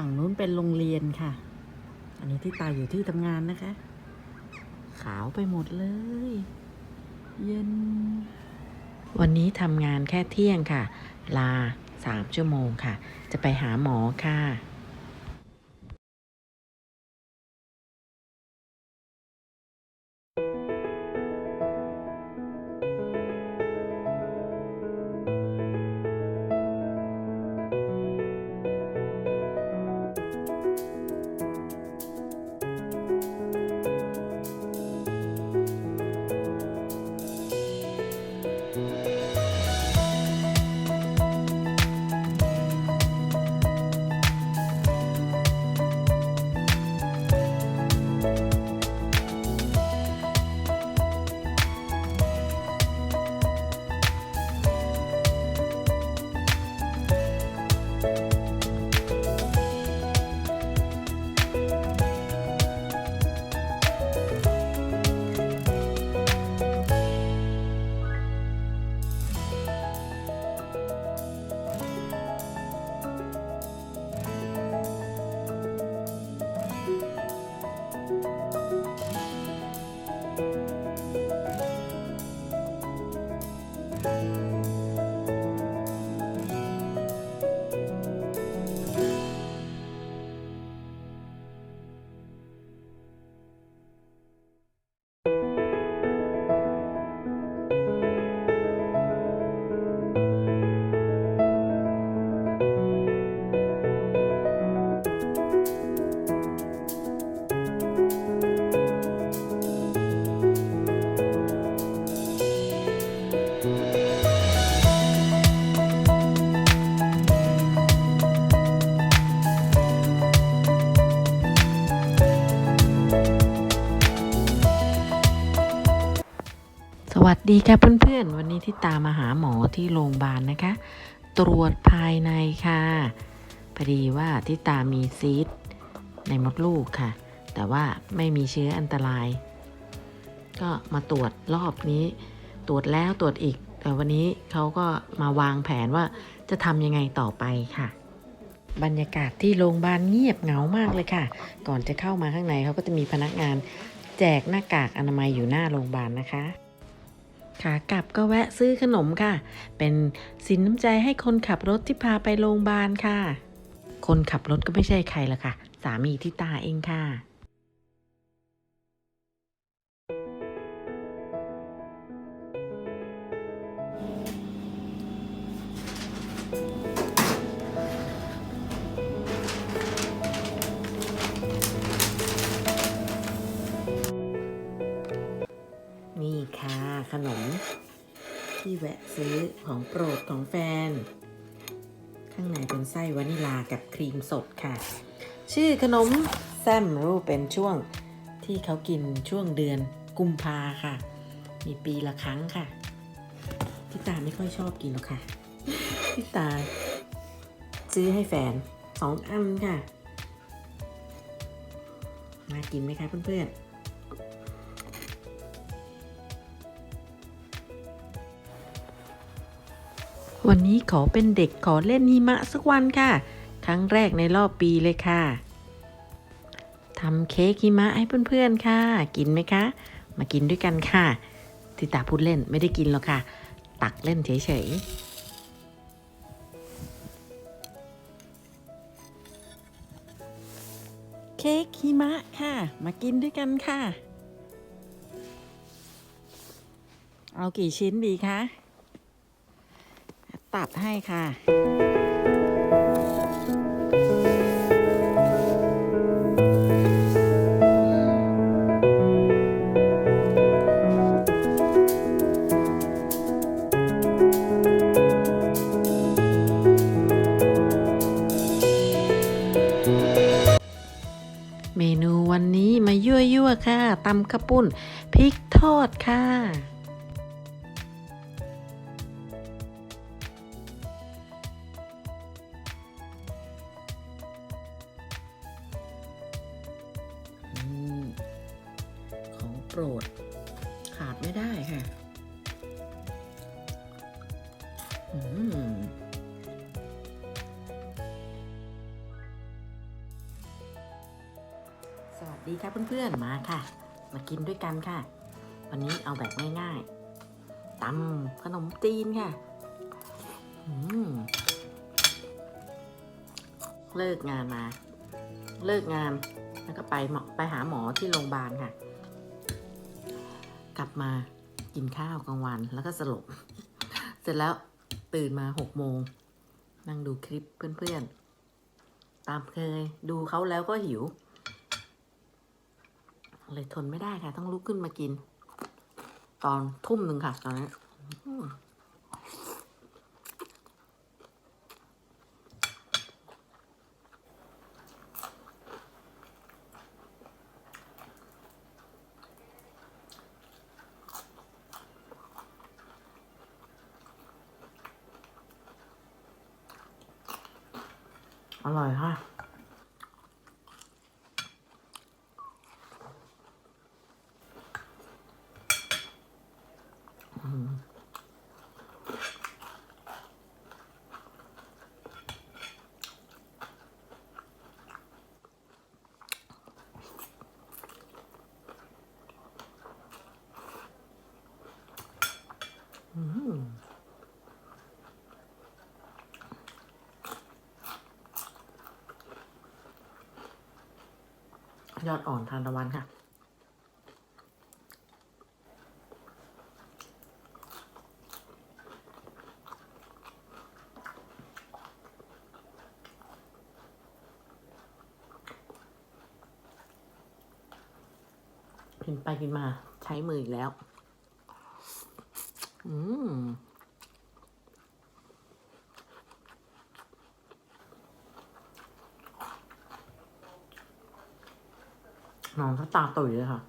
ฝั่งนู้นเป็นโรงเรียนค่ะ อันนี้ที่ตาอยู่ที่ทำงานนะคะ ขาวไปหมดเลย เย็น วันนี้ทำงานแค่เที่ยงค่ะ ลาสามชั่วโมงค่ะ จะไปหาหมอค่ะ ดีค่ะเพื่อนๆ วันนี้ที่ตามมาหาหมอที่โรงพยาบาลนะคะ ตรวจภายในค่ะพอดีว่าที่ตามีซีสต์ในมดลูกค่ะ แต่ว่าไม่มีเชื้ออันตราย ก็มาตรวจรอบนี้ ตรวจแล้วตรวจอีก แต่วันนี้เขาก็มาวางแผนว่าจะทำยังไงต่อไปค่ะ บรรยากาศที่โรงพยาบาลเงียบเหงามากเลยค่ะ ก่อนจะเข้ามาข้างในเขาก็จะมีพนักงาน แจกหน้ากากอนามัยอยู่หน้าโรงพยาบาลนะคะ ขากลับก็แวะซื้อขนมค่ะ เป็นสินน้ำใจให้คนขับรถที่พาไปโรงพยาบาลค่ะ คนขับรถก็ไม่ใช่ใครละค่ะ สามีที่ตาเองค่ะ แวะซื้อของโปรดของแฟน ข้างในเป็นไส้วานิลากับครีมสดค่ะ ชื่อขนมแซมรูเป็นช่วงที่เขากินช่วงเดือนกุมภาค่ะ มีปีละครั้งค่ะพี่ตาไม่ค่อยชอบกินหรอกค่ะพี่ตา ซื้อให้แฟนสองอันค่ะ มากินไหมคะเพื่อนๆ วันนี้ขอเป็นเด็กขอเล่นหิมะสักวันค่ะ ครั้งแรกในรอบปีเลยค่ะทำเค้กหิมะให้เพื่อนๆค่ะ กินไหมคะ มากินด้วยกันค่ะทิตาพูดเล่นไม่ได้กินหรอกค่ะ ตักเล่นเฉยๆเค้กหิมะค่ะ มากินด้วยกันค่ะ เอากี่ชิ้นดีคะ ตัดให้ค่ะเมนูวันนี้มายั่วๆค่ะตำข้าวปุ้นพริกทอดค่ะ อืมดีค่ะเพื่อนๆ มาค่ะ มากินด้วยกันค่ะ วันนี้เอาแบบง่ายๆตำขนมจีนค่ะเลิกงานมา เลิกงานแล้วก็ไปไปหาหมอที่โรงพยาบาลค่ะ กลับมากินข้าวกลางวันแล้วก็สลบ เสร็จแล้ว ตื่นมาหกโมง นั่งดูคลิปเพื่อนๆ ตามเคย ดูเขาแล้วก็หิว เลยทนไม่ได้ค่ะ ต้องลุกขึ้นมากิน ตอนทุ่มหนึ่งค่ะ ตอนนั้น อร่อยค่ะ อืมอืม ยอดอ่อนทานตะวันค่ะ กินไปกินมาใช้มืออีกแล้ว อืม น้องเขาตาตุ๋ยเลยค่ะ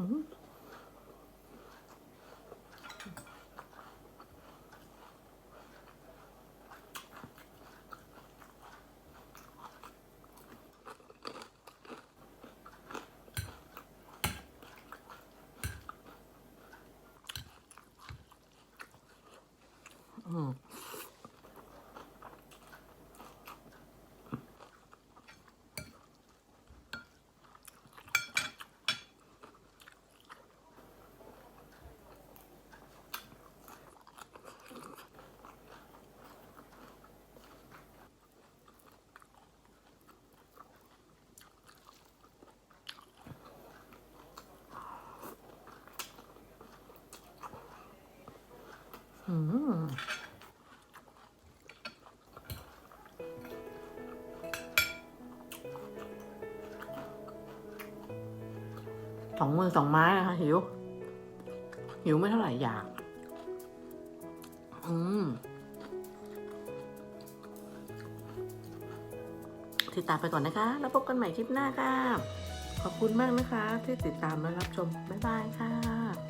อืมอืมอืม สองมือสองไม้นะคะหิว หิวไม่เท่าไหร่อยาก อืมติดตามไปก่อนนะคะ แล้วพบกันใหม่คลิปหน้าค่ะ ขอบคุณมากนะคะ ที่ติดตามและรับชม บ๊ายบายค่ะ